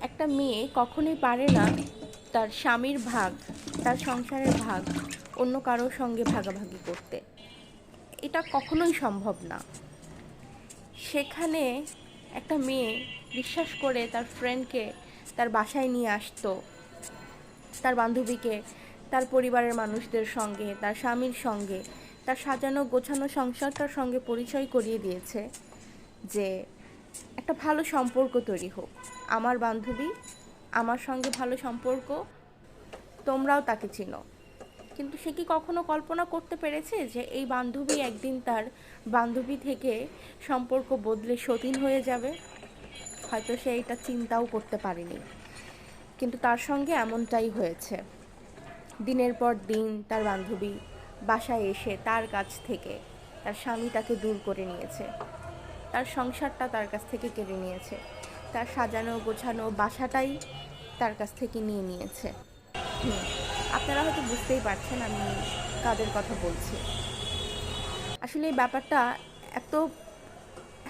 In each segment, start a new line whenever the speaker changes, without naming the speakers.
একটা মেয়ে কখনোই পারে না তার স্বামীর ভাগ, তার সংসারের ভাগ, অন্য কারোর সঙ্গে ভাগাভাগি করতে। এটা কখনোই সম্ভব না। সেখানে একটা মেয়ে বিশ্বাস করে তার ফ্রেন্ডকে তার বাসায় নিয়ে আসতো, তার বান্ধবীকে, তার পরিবারের মানুষদের সঙ্গে, তার স্বামীর সঙ্গে, তার সাজানো গোছানো সংসারটার সঙ্গে পরিচয় করিয়ে দিয়েছে যে একটা ভালো সম্পর্ক তৈরি হোক। আমার বান্ধবী, আমার সঙ্গে ভালো সম্পর্ক, তোমরাও তাকে চিনো। কিন্তু সে কি কখনো কল্পনা করতে পেরেছে যে এই বান্ধবী একদিন তার বান্ধবী থেকে সম্পর্ক বদলে সতীন হয়ে যাবে? হয়তো সে এটা চিন্তাও করতে পারেনি। কিন্তু তার সঙ্গে এমনটাই হয়েছে। দিনের পর দিন তার বান্ধবী বাসায় এসে তার কাছ থেকে তার স্বামী তাকে দূর করে নিয়েছে। তার সংসারটা তার কাছ থেকে কেড়ে নিয়েছে। তার সাজানো, গোছানো বাসাটাই তার কাছ থেকে নিয়ে নিয়েছে। আপনারা হয়তো বুঝতেই পারছেন আমি কাদের কথা বলছি। আসলে এই ব্যাপারটা এত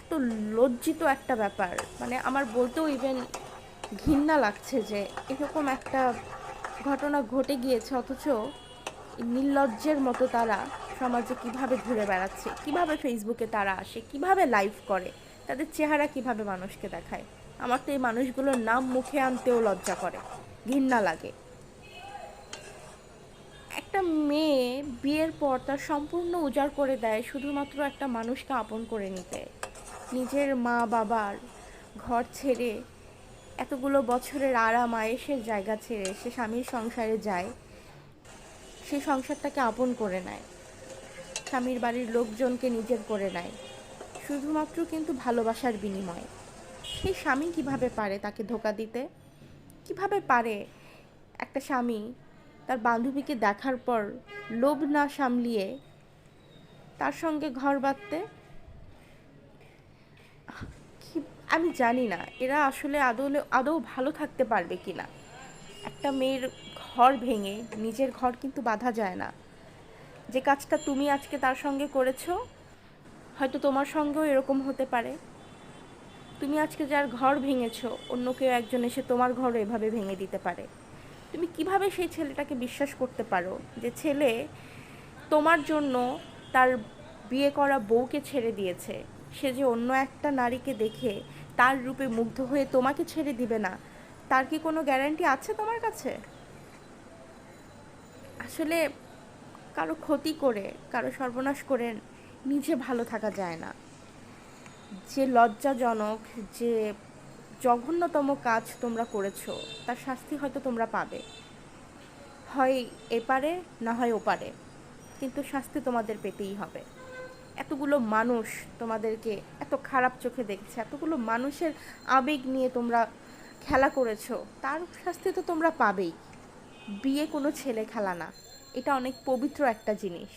এত লজ্জিত একটা ব্যাপার মানে আমার বলতেও ইভেন ঘৃণা লাগছে যে এরকম একটা ঘটনা ঘটে গিয়েছে, অথচ নির্লজ্জের মতো তারা সমাজে কীভাবে ঘুরে বেড়াচ্ছে, কীভাবে ফেসবুকে তারা আসে, কীভাবে লাইভ করে, তাদের চেহারা কীভাবে মানুষকে দেখায়, আমার তো এই মানুষগুলোর নাম মুখে আনতেও লজ্জা করে, ঘৃণা লাগে। একটা মেয়ে বিয়ের পর তার সম্পূর্ণ উজাড় করে দেয়, শুধুমাত্র একটা মানুষকে আপন করে নিতে। নিজের মা বাবার ঘর ছেড়ে এতগুলো বছরের আরাম আয়েসের জায়গা ছেড়ে সে স্বামীর সংসারে যায় সেই সংসারটাকে আপন করে নেয়। স্বামীর বাড়ির লোকজনকে নিজের করে নেয়। শুধুমাত্র কিন্তু ভালোবাসার বিনিময়ে। সেই স্বামী কীভাবে পারে তাকে ধোকা দিতে? কীভাবে পারে একটা স্বামী তার বান্ধবীকে দেখার পর লোভ না সামলিয়ে তার সঙ্গে ঘর বাঁধতে? আমি জানি না, এরা আসলে আদৌ আদৌ ভালো থাকতে পারবে কি না একটা মেয়ের ঘর ভেঙে নিজের ঘর কিন্তু বাঁধা যায় না। যে কাজটা তুমি আজকে তার সঙ্গে করেছ, হয়তো তোমার সঙ্গেও এরকম হতে পারে। তুমি আজকে যার ঘর ভেঙেছো, অন্য কেউ একজন এসে তোমার ঘরও এভাবে ভেঙে দিতে পারে। তুমি কীভাবে সেই ছেলেটাকে বিশ্বাস করতে পারো যে ছেলে তোমার জন্য তার বিয়ে করা বউকে ছেড়ে দিয়েছে? সে যে অন্য একটা নারীকে দেখে তার রূপে মুগ্ধ হয়ে তোমাকে ছেড়ে দিবে না, তার কি কোনো গ্যারান্টি আছে তোমার কাছে? আসলে কারও ক্ষতি করে, কারও সর্বনাশ করে নিজে ভালো থাকা যায় না। যে লজ্জাজনক, যে জঘন্যতম কাজ তোমরা করেছ, তার শাস্তি হয়তো তোমরা পাবে। হয় এপারে, না হয় ওপারে। কিন্তু শাস্তি তোমাদের পেতেই হবে। এতগুলো মানুষ তোমাদেরকে এত খারাপ চোখে দেখছে, এতগুলো মানুষের আবেগ নিয়ে তোমরা খেলা করেছ, তার শাস্তি তো তোমরা পাবেই। বিয়ে কোনো ছেলে খেলা না। এটা অনেক পবিত্র একটা জিনিস।